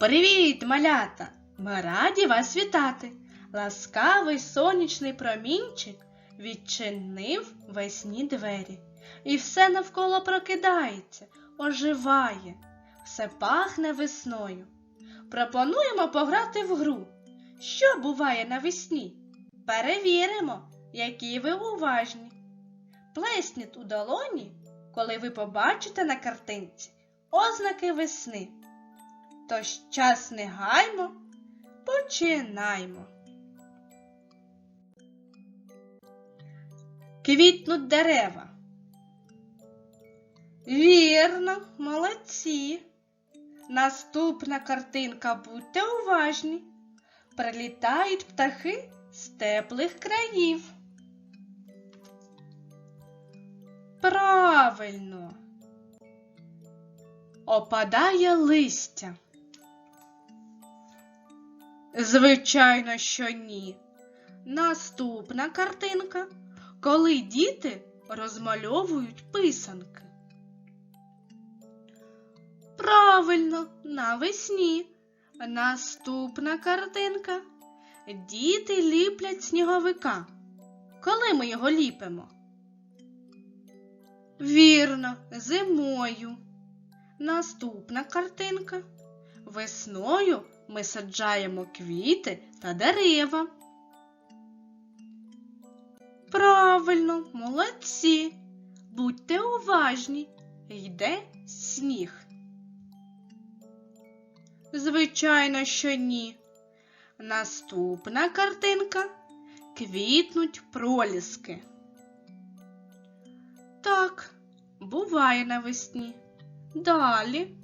Привіт, малята! Ми раді вас вітати. Ласкавий сонячний промінчик відчинив весні двері. І все навколо прокидається, оживає, все пахне весною. Пропонуємо пограти в гру. Що буває навесні? Перевіримо, які ви уважні. Плесніть у долоні, коли ви побачите на картинці ознаки весни. Тож час не гаймо, починаймо. Квітнуть дерева. Вірно, молодці. Наступна картинка, будьте уважні. Прилітають птахи з теплих країв. Правильно. Опадає листя. Звичайно, що ні. Наступна картинка, коли діти розмальовують писанки. Правильно, навесні. Наступна картинка. Діти ліплять сніговика. Коли ми його ліпимо? Вірно, зимою. Наступна картинка. Весною ми саджаємо квіти та дерева. Правильно, молодці. Будьте уважні. Йде сніг. Звичайно, що ні. Наступна картинка. Квітнуть проліски. Так, буває навесні. Далі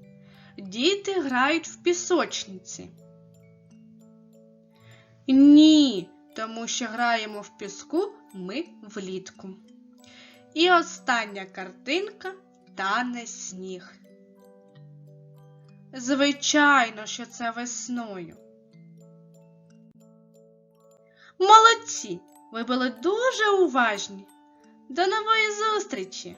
діти грають в пісочниці. Ні, тому що граємо в піску ми влітку. І остання картинка тане сніг. Звичайно, що це весною. Молодці! Ви були дуже уважні. До нової зустрічі!